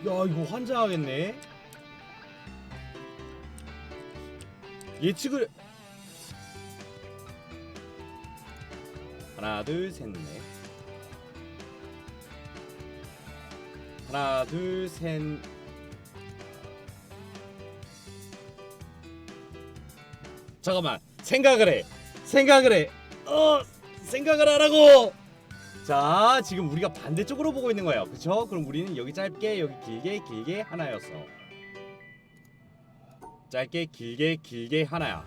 이거 환장하겠네. 예측을 하나 둘셋 넷. 하나 둘 셋. 잠깐만 생각을 해. 생각을 해. 어 생각을 하라고. 자 지금 우리가 반대쪽으로 보고 있는 거예요. 그쵸? 그럼 우리는 여기 짧게 여기 길게 길게 하나였어. 짧게 길게 길게 하나야.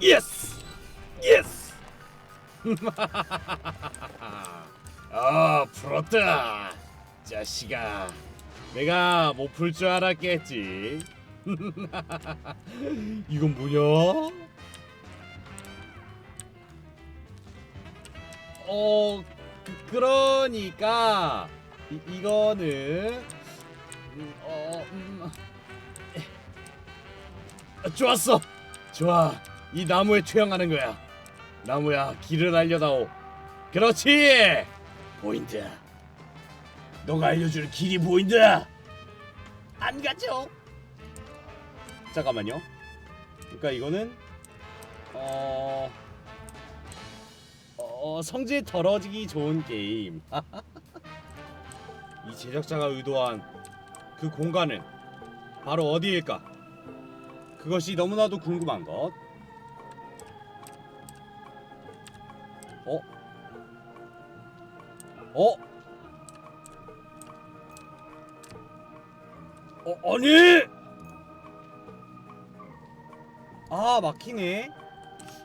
예스 예스 아 풀었다 자식아. 내가 못 풀 줄 알았겠지. 이건 뭐냐? 어 그, 그러니까 이, 이거는 음, 어 음, 에. 아, 좋았어. 좋아. 이 나무에 투영하는 거야. 나무야 길을 알려다오. 그렇지. 보인다. 너가 알려줄 길이 보인다. 안 가죠? 잠깐만요. 그러니까 이거는 어 어, 성질 덜어지기 좋은 게임. 이 제작자가 의도한 그 공간은 바로 어디일까? 그것이 너무나도 궁금한 것. 어? 어? 어, 아니! 아, 막히네.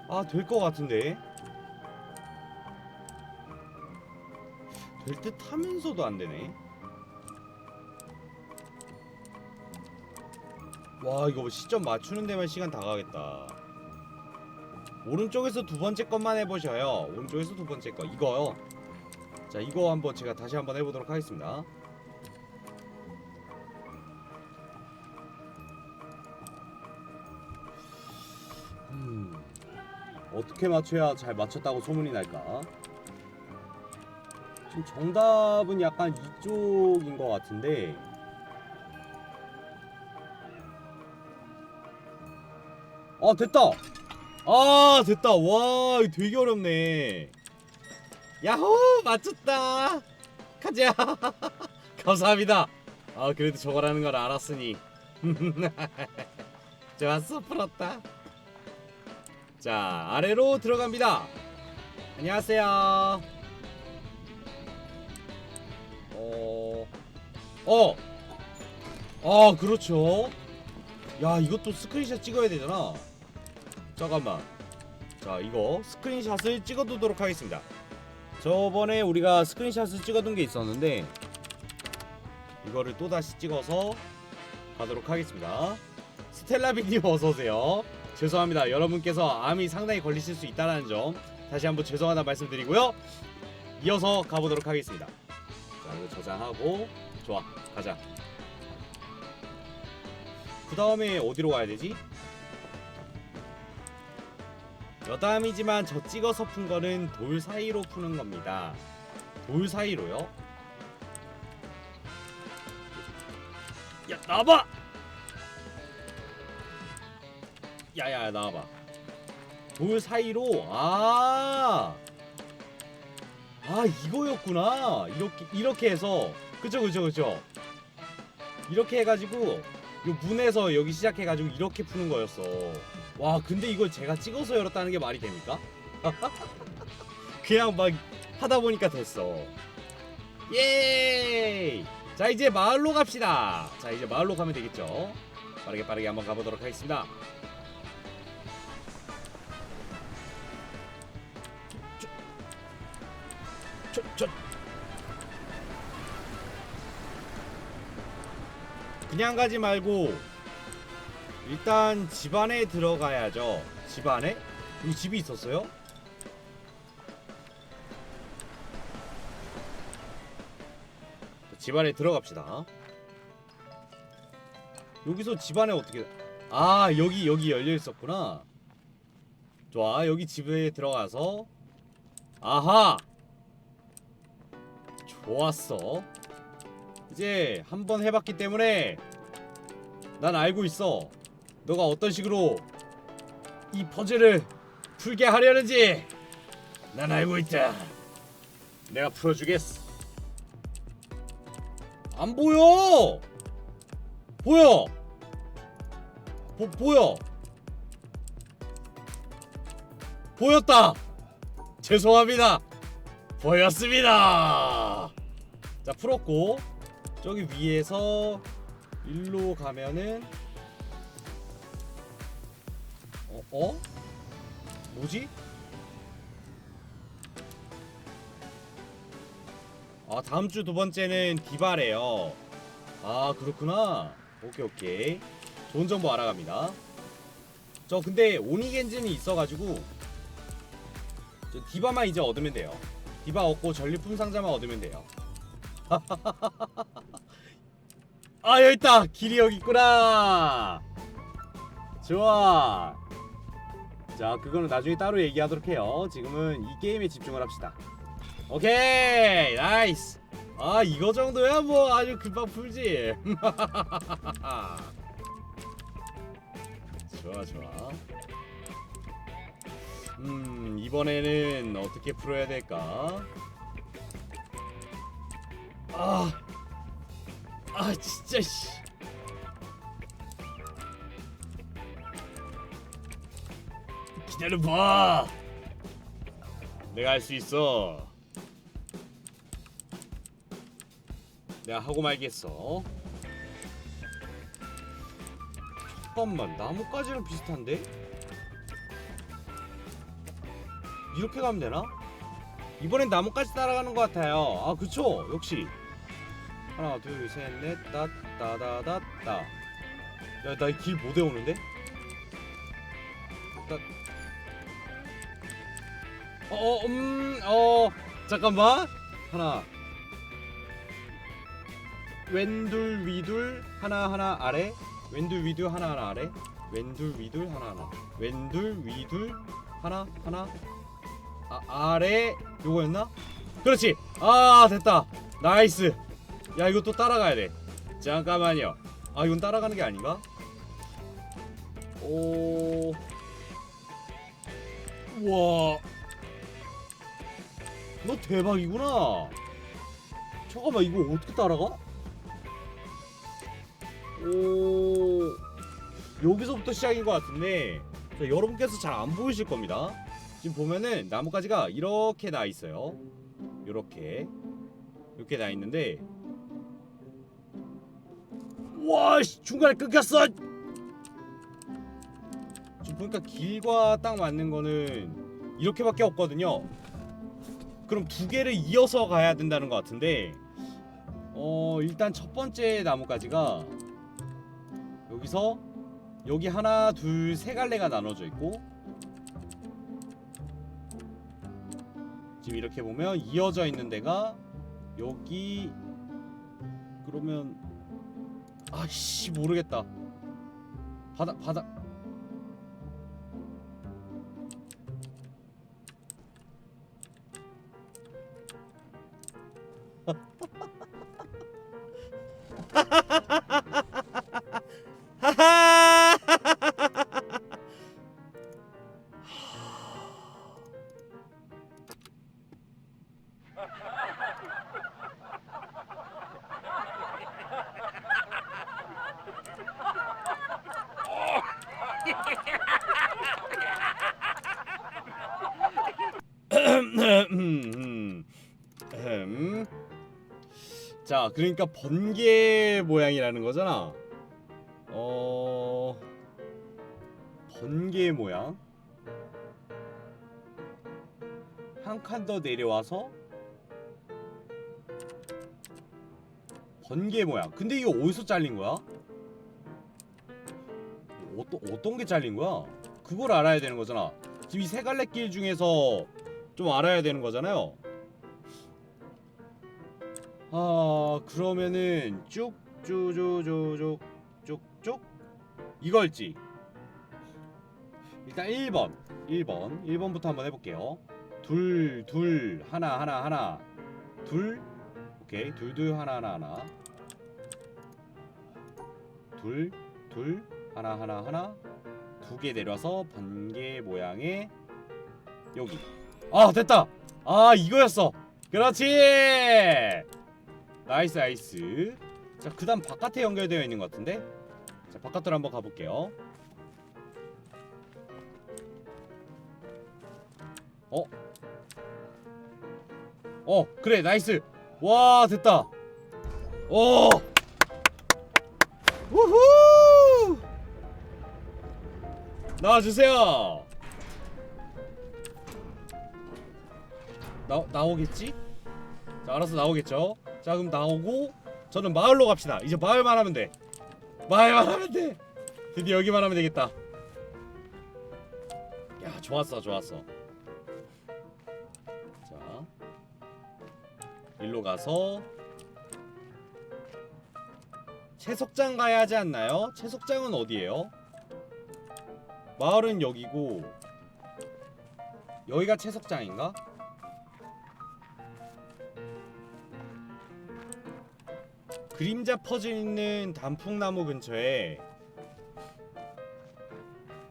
아, 될 것 같은데. 될 듯 하면서도 안 되네. 와 이거 시점 맞추는 데만 시간 다 가겠다. 오른쪽에서 두 번째 것만 해보셔요. 오른쪽에서 두 번째 거 이거요. 자 이거 한번 제가 다시 한번 해보도록 하겠습니다. 음, 어떻게 맞춰야 잘 맞췄다고 소문이 날까? 지금 정답은 약간 이쪽인 것 같은데. 아 됐다. 아 됐다. 와 되게 어렵네. 야호 맞췄다. 가자. 감사합니다. 아 그래도 저거라는 걸 알았으니. 좋았어 풀었다. 자 아래로 들어갑니다. 안녕하세요 어, 어, 아 그렇죠. 야 이것도 스크린샷 찍어야 되잖아. 잠깐만. 자 이거 스크린샷을 찍어두도록 하겠습니다. 저번에 우리가 스크린샷을 찍어둔 게 있었는데 이거를 또 다시 찍어서 가도록 하겠습니다. 스텔라비님 어서 오세요. 죄송합니다. 여러분께서 암이 상당히 걸리실 수 있다는 점 다시 한번 죄송하다 말씀드리고요. 이어서 가보도록 하겠습니다. 자 이거 저장하고 좋아 가자 그 다음에 어디로 가야 되지? 여담이지만 저 찍어서 푼 거는 돌 사이로 푸는 겁니다 돌 사이로요? 야 나와봐! 야야 나와봐 돌 사이로 아 아 이거였구나. 이렇게 이렇게 해서. 그죠 그죠 그죠 이렇게 해가지고 요 문에서 여기 시작해가지고 이렇게 푸는 거였어. 와 근데 이걸 제가 찍어서 열었다는 게 말이 됩니까? 그냥 막 하다 보니까 됐어. 예! 자 이제 마을로 갑시다. 자 이제 마을로 가면 되겠죠? 빠르게 빠르게 한번 가보도록 하겠습니다 그냥 가지 말고 일단 집 안에 들어가야죠. 집 안에? 여기 집이 있었어요? 집 안에 들어갑시다. 여기서 집 안에 어떻게? 아 여기 여기 열려 있었구나. 좋아 여기 집에 들어가서 아하 좋았어. 이제 한 번 해봤기 때문에 난 알고 있어. 너가 어떤 식으로 이 퍼즐을 풀게 하려는지 난 알고 있다. 내가 풀어주겠어. 안 보여. 보여. 보 보여. 보였다. 죄송합니다. 보였습니다. 자 풀었고 저기 위에서 일로 가면은 어? 어? 뭐지? 아 다음 주 두 번째는 디바래요. 아 그렇구나. 오케이 오케이. 좋은 정보 알아갑니다. 저 근데 오니겐진이 있어가지고 저 디바만 이제 얻으면 돼요. 디바 얻고 전리품 상자만 얻으면 돼요. 아 여기 있다. 길이 여기 있구나. 좋아. 자 그거는 나중에 따로 얘기하도록 해요. 지금은 이 게임에 집중을 합시다. 오케이 나이스. 아 이거 정도야 뭐 아주 금방 풀지. 좋아 좋아. 음 이번에는 어떻게 풀어야 될까? 아, 아 진짜 씨. 기다려봐. 내가 할 수 있어. 내가 하고 말겠어. 잠깐만 나뭇가지랑 비슷한데? 이렇게 가면 되나? 이번엔 나뭇가지 따라가는 것 같아요. 아 그쵸? 역시 하나 둘셋넷 따따다다따 야나 이길못 외우는데? 따... 어어 음어 잠깐만. 하나. 왼둘 위둘 하나 하나 아래. 왼둘 위둘 하나 하나 아래. 왼둘 위둘 하나 하나. 왼둘 위둘 하나 하나 아, 아래. 요거였나? 그렇지. 아 됐다. 나이스 야 이거 또 따라가야 돼. 잠깐만요. 아 이건 따라가는 게 아닌가? 오. 우와. 너 대박이구나. 잠깐만 이거 어떻게 따라가? 오. 여기서부터 시작인 것 같은데 자, 여러분께서 잘 안 보이실 겁니다. 지금 보면은 나뭇가지가 이렇게 나 있어요. 이렇게. 이렇게 나 있는데 와 씨, 중간에 끊겼어. 지금 보니까 길과 딱 맞는 거는 이렇게밖에 없거든요. 그럼 두 개를 이어서 가야 된다는 것 같은데 어 일단 첫 번째 나뭇가지가 여기서 여기 하나 둘 세 갈래가 나눠져 있고 지금 이렇게 보면 이어져 있는 데가 여기 그러면 아씨 모르겠다. 바닥 바닥 자, 그러니까 번개 모양이라는 거잖아. 어, 번개 모양. 한 칸 더 내려와서 번개 모양. 근데 이거 어디서 잘린 거야? 어떤 어떤 게 잘린 거야? 그걸 알아야 되는 거잖아. 지금 이 세 갈래 길 중에서 좀 알아야 되는 거잖아요. 아 그러면은 쭉쭉쭉쭉쭉 쭉쭉 이걸지. 일단 1번 1번 1번부터 한번 해볼게요. 둘 둘 하나 하나 하나 둘 오케이 둘 둘 하나 하나 하나 둘, 둘, 하나, 하나, 하나, 두 개 내려서 번개 모양의 여기. 아 됐다. 아 이거였어. 그렇지. 나이스 나이스. 자 그다음 바깥에 연결되어 있는 것 같은데. 자 바깥으로 한번 가볼게요. 어? 어 그래 나이스. 와 됐다. 오. 우후! 나와주세요. 나 나오겠지? 자 알아서 나오겠죠? 자 그럼 나오고 저는 마을로 갑시다. 이제 마을만 하면 돼. 마을만 하면 돼. 드디어 여기만 하면 되겠다. 야 좋았어 좋았어. 자 일로 가서 채석장 가야 하지 않나요? 채석장은 어디예요? 마을은 여기고 여기가 채석장인가? 그림자 퍼져 있는 단풍나무 근처에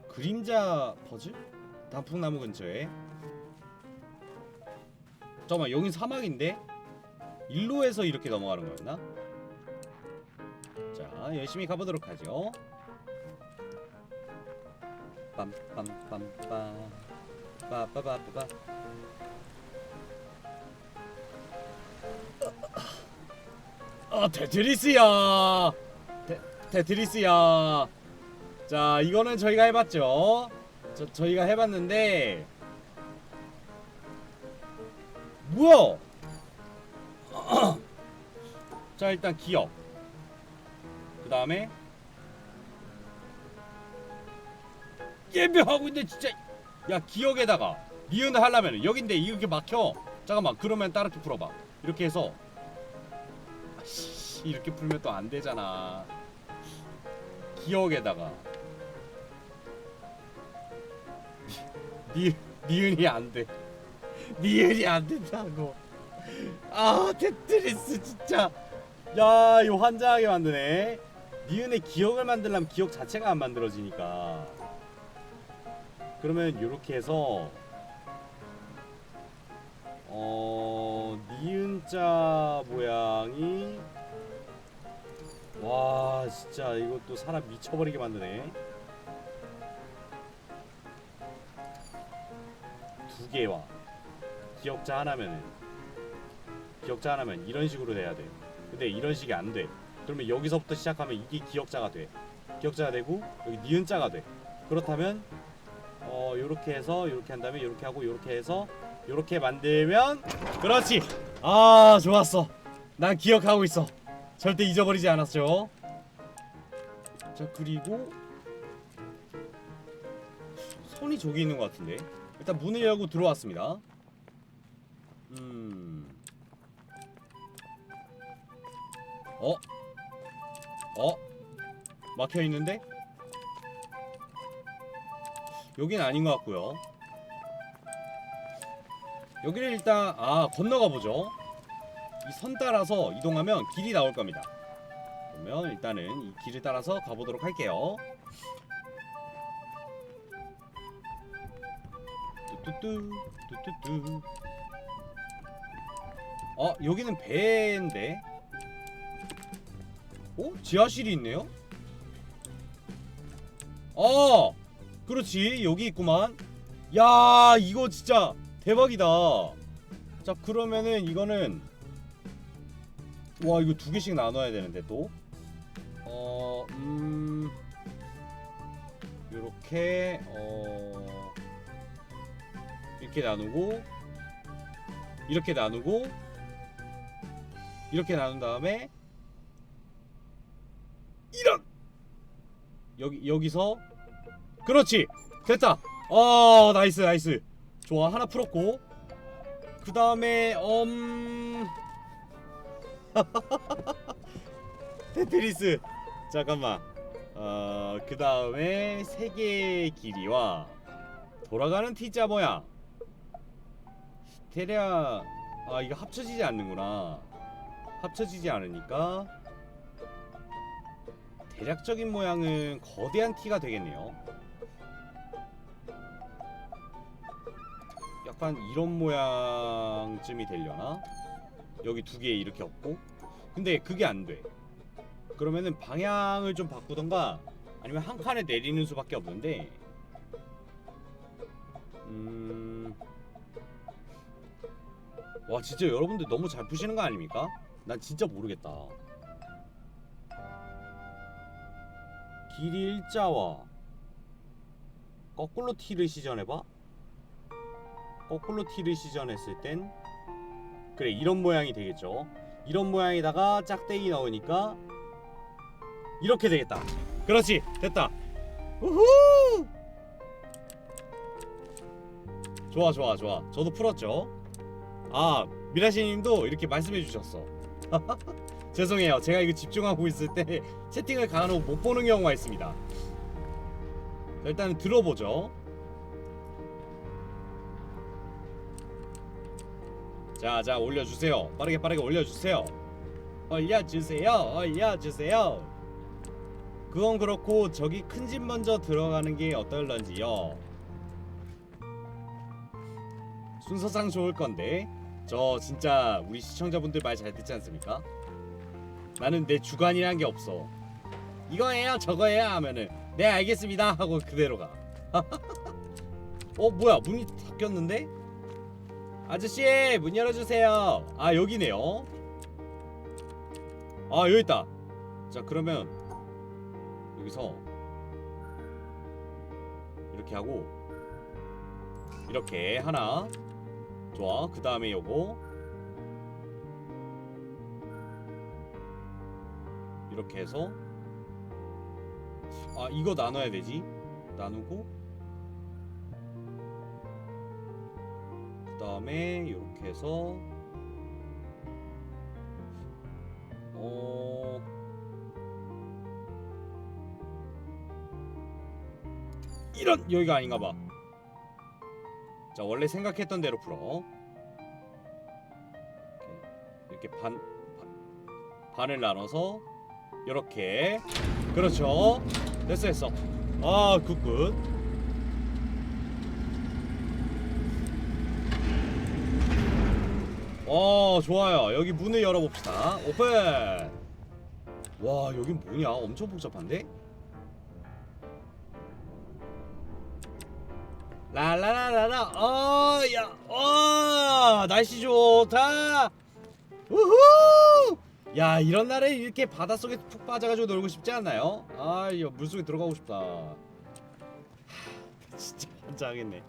그림자 퍼즐? 단풍나무 근처에 잠깐만 여긴 사막인데? 일로에서 이렇게 넘어가는 거였나? 자 열심히 가보도록 하죠 빰빰빰빰 빠빠빠빠 아 테트리스야. 테, 테트리스야. 자 이거는 저희가 해봤죠. 저, 저희가 해봤는데. 뭐야 자 일단 기억 그 다음에 예명하고 있는데 진짜 야 기억에다가 니은을 하려면 여긴데 이렇게 막혀. 잠깐만 그러면 따르게 풀어봐. 이렇게 해서 아 씨 이렇게 풀면 또 안 되잖아. 기억에다가. 니 니은이 안 돼. 니은이 안 된다고. 아 테트리스 진짜. 야 이거 환장하게 만드네. 니은의 기억을 만들려면 기억 자체가 안 만들어지니까. 그러면 이렇게 해서 어 니은자 모양이 와 진짜 이것도 사람 미쳐버리게 만드네. 두 개와 기억자 하나면은 기억자 하나면 이런 식으로 돼야 돼. 근데 이런 식이 안 돼. 그러면 여기서부터 시작하면 이게 기억자가 돼. 기억자가 되고 여기 니은자가 돼. 그렇다면 어 요렇게 해서 요렇게 한 다음에 요렇게 하고 요렇게 해서 요렇게 만들면 그렇지! 아 좋았어. 난 기억하고 있어 절대 잊어버리지 않았죠 자 그리고 손이 저기 있는 것 같은데 일단 문을 열고 들어왔습니다 음 어? 어? 막혀 있는데? 여긴 아닌 것 같고요. 여기를 일단 아 건너가 보죠. 이 선 따라서 이동하면 길이 나올 겁니다. 그러면 일단은 이 길을 따라서 가보도록 할게요. 뚜뚜뚜 뚜뚜뚜. 어 여기는 배인데. 어 지하실이 있네요. 어 그렇지 여기 있구만 야 이거 진짜 대박이다 자 그러면은 이거는 와 이거 두 개씩 나눠야 되는데 또 어 음. 요렇게 어. 이렇게 나누고 이렇게 나누고 이렇게 나눈 다음에 이런! 여기 여기서 그렇지! 됐다! 어 나이스 나이스. 좋아 하나 풀었고. 그 다음에 음 테트리스 잠깐만 어 그 다음에 세 개의 길이와 돌아가는 T자 모양 대략 아 이거 합쳐지지 않는구나 합쳐지지 않으니까 대략적인 모양은 거대한 T가 되겠네요. 약간 이런 모양쯤이 되려나? 여기 두 개 이렇게 없고 근데 그게 안 돼. 그러면은 방향을 좀 바꾸던가 아니면 한 칸에 내리는 수밖에 없는데 음... 와 진짜 여러분들 너무 잘 푸시는 거 아닙니까? 난 진짜 모르겠다. 길이 일자와 거꾸로 T를 시전해봐. 거꾸로 T를 시전했을 땐 그래 이런 모양이 되겠죠. 이런 모양에다가 짝대기 넣으니까 이렇게 되겠다. 그렇지 됐다. 우후! 좋아 좋아 좋아. 저도 풀었죠. 아 미라시님도 이렇게 말씀해 주셨어. 죄송해요. 제가 이거 집중하고 있을 때 채팅을 간혹 못 보는 경우가 있습니다. 자, 일단은 들어보죠. 자, 자 올려주세요. 빠르게 빠르게 올려주세요. 올려주세요. 올려주세요. 그건 그렇고 저기 큰 집 먼저 들어가는 게 어떨런지요. 순서상 좋을 건데 저 진짜 우리 시청자분들 말 잘 듣지 않습니까? 나는 내 주관이란 게 없어. 이거예요, 저거예요 하면은 네 알겠습니다 하고 그대로 가. 어 뭐야 문이 닫혔는데? 아저씨 문 열어주세요. 아 여기네요. 아 여기 있다. 자 그러면 여기서 이렇게 하고 이렇게 하나 좋아 그 다음에 요거 이렇게 해서 아 이거 나눠야 되지 나누고 다음에 이렇게 해서 어 이런 여기가 아닌가 봐. 자 원래 생각했던 대로 풀어. 이렇게, 반, 반 반을 나눠서 이렇게 그렇죠. 됐어 됐어. 아 굿굿. 어 좋아요. 여기 문을 열어봅시다. 오픈. 와 여긴 뭐냐? 엄청 복잡한데? 라라라라라 어야 어 날씨 좋다 우후 야 이런 날에 이렇게 바닷속에 푹 빠져가지고 놀고 싶지 않나요? 아 이거 물속에 들어가고 싶다 하, 진짜 환장하겠네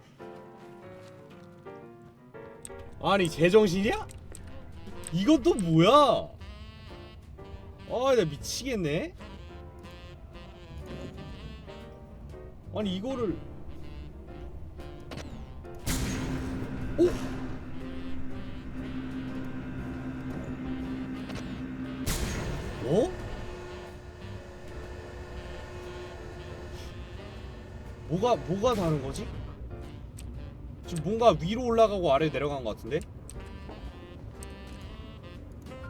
아니 제정신이야? 이것도 뭐야 아 나 미치겠네 아니 이거를 오! 어? 뭐가 뭐가 다른 거지? 지금 뭔가 위로 올라가고 아래 내려간 것 같은데?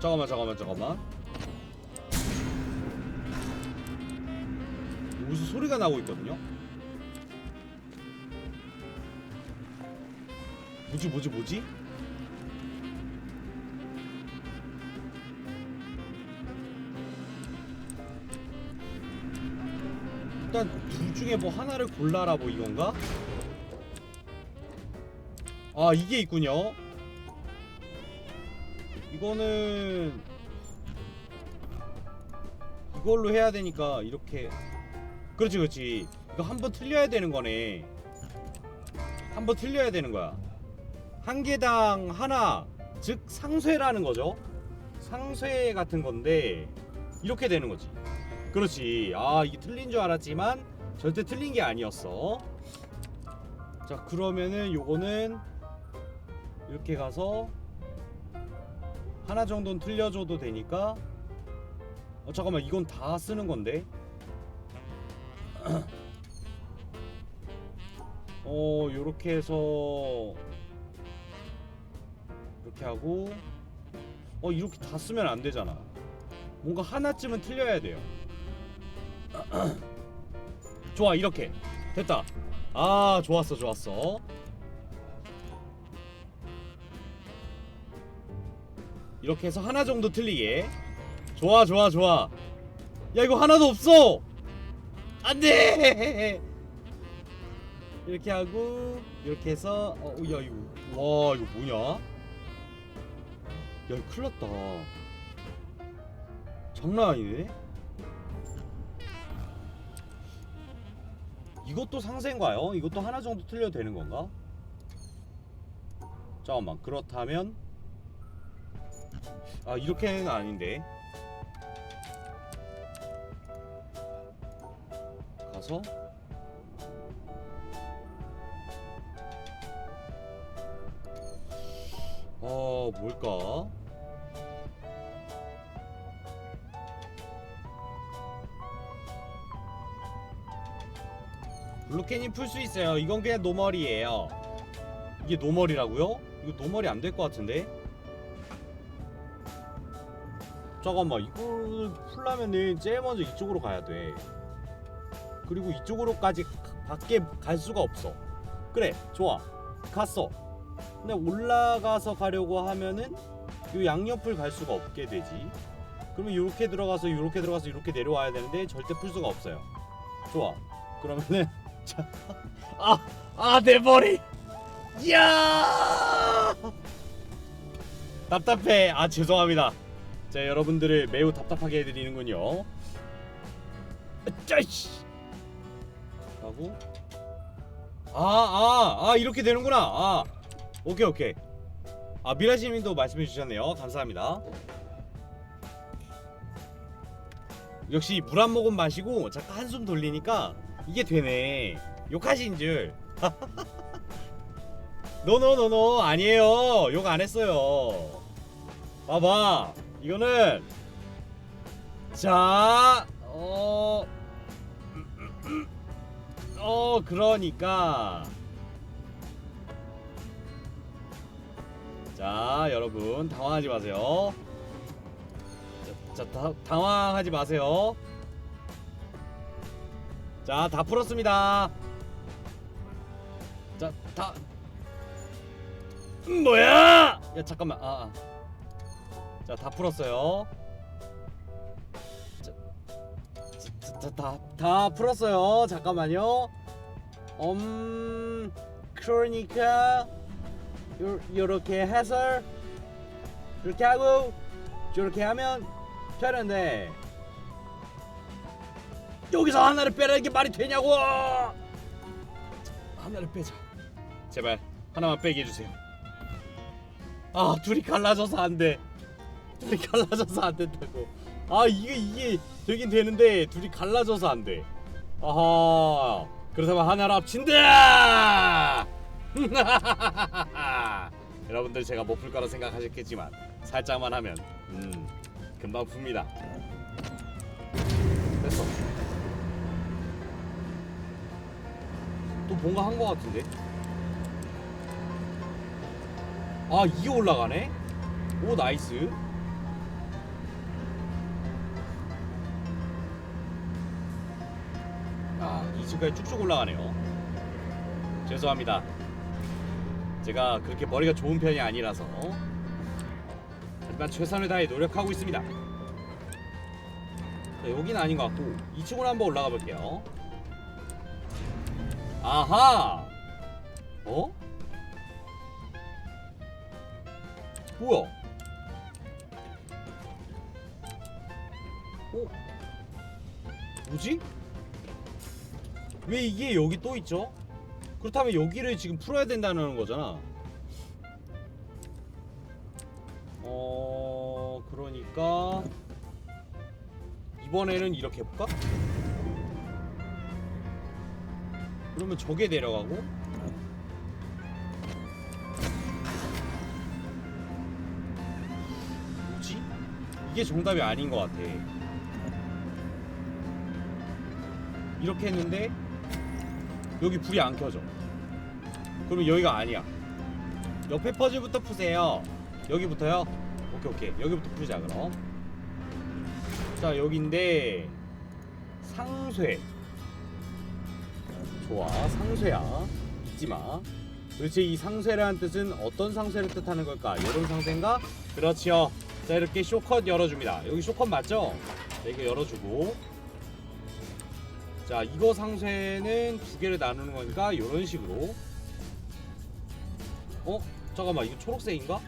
잠깐만 잠깐만 잠깐만 무슨 소리가 나고 있거든요? 뭐지 뭐지 뭐지? 일단 둘 중에 뭐 하나를 골라라 뭐 이건가? 아 이게 있군요. 이거는 이걸로 해야 되니까 이렇게. 그렇지 그렇지. 이거 한 번 틀려야 되는 거네. 한 번 틀려야 되는 거야. 한 개당 하나 즉 상쇄라는 거죠. 상쇄 같은 건데 이렇게 되는 거지. 그렇지. 아 이게 틀린 줄 알았지만 절대 틀린 게 아니었어. 자 그러면은 요거는 이렇게 가서 하나 정도는 틀려줘도 되니까. 어 잠깐만 이건 다 쓰는 건데. 어 요렇게 해서 이렇게 하고. 어 이렇게 다 쓰면 안 되잖아. 뭔가 하나쯤은 틀려야 돼요. 좋아 이렇게. 됐다. 아 좋았어 좋았어 이렇게 해서 하나 정도 틀리게. 좋아 좋아 좋아. 야 이거 하나도 없어. 안돼! 이렇게 하고 이렇게 해서 어 야 이거 와 이거 뭐냐? 야 이거 큰일 났다. 장난 아니네. 이것도 상세인가요? 이것도 하나 정도 틀려도 되는 건가? 잠깐만 그렇다면 아 이렇게는 아닌데 가서 어 뭘까? 블루캔이 풀 수 있어요. 이건 그냥 노멀이에요. 이게 노멀이라고요? 이거 노멀이 안 될 것 같은데? 잠깐만 이걸 풀려면은 제일 먼저 이쪽으로 가야 돼. 그리고 이쪽으로까지 가- 밖에 갈 수가 없어. 그래 좋아 갔어. 근데 올라가서 가려고 하면은 이 양옆을 갈 수가 없게 되지. 그러면 이렇게 들어가서 이렇게 들어가서 이렇게 내려와야 되는데 절대 풀 수가 없어요. 좋아. 그러면은 자, 아, 아, 내 머리. 야! 답답해. 아, 죄송합니다. 자, 여러분들을 매우 답답하게 해드리는군요. 짜이씨. 하고. 아, 아, 아, 이렇게 되는구나. 아, 오케이, 오케이. 아, 미라시님도 말씀해 주셨네요. 감사합니다. 역시 물 한 모금 마시고 잠깐 한숨 돌리니까 이게 되네. 욕하신 줄. 노노노노 아니에요. 욕 안 했어요. 봐봐. 이거는 자, 어, 어, 그러니까. 자, 여러분 당황하지 마세요. 자, 자 다, 당황하지 마세요. 자, 다 풀었습니다. 자, 다 음, 뭐야? 야, 잠깐만. 아. 아. 자, 다 풀었어요. 자, 자, 자, 다, 다 풀었어요. 잠깐만요. 음, 그러니까 요, 요렇게 해서 이렇게 하고 저렇게 하면 되는데 여기서 하나를 빼라는 게 말이 되냐고! 하나를 빼자. 제발 하나만 빼게 해주세요. 아 둘이 갈라져서 안 돼. 둘이 갈라져서 안 된다고. 아 이게 이게 되긴 되는데 둘이 갈라져서 안 돼. 아하. 그렇다면 하나를 합친다. 여러분들 제가 못 풀 거라 생각하셨겠지만 살짝만 하면 음 금방 풉니다. 됐어. 또 뭔가 한 거 같은데? 아 이게 올라가네? 오 나이스 아 2층까지 쭉쭉 올라가네요 죄송합니다 제가 그렇게 머리가 좋은 편이 아니라서 하지만 최선을 다해 노력하고 있습니다 자, 여기는 아닌 것 같고 2층으로 한번 올라가 볼게요 아하 어? 뭐야? 어? 뭐지? 왜 이게 여기 또 있죠? 그렇다면 여기를 지금 풀어야 된다는 거잖아. 어, 그러니까 이번에는 이렇게 해볼까? 그러면 저게 내려가고 뭐지? 이게 정답이 아닌 것 같아. 이렇게 했는데 여기 불이 안 켜져. 그러면 여기가 아니야. 옆에 퍼즐부터 푸세요. 여기부터요? 오케이 오케이. 여기부터 풀자 그럼. 자 여기인데 상쇄. 좋아. 상쇄야. 잊지마. 도대체 이 상쇄라는 뜻은 어떤 상쇄를 뜻하는 걸까? 이런 상쇄인가? 그렇지요. 자 이렇게 쇼컷 열어줍니다. 여기 쇼컷 맞죠? 자 이거 열어주고 자 이거 상쇄는 두 개를 나누는 거니까 이런 식으로. 어? 잠깐만 이거 초록색인가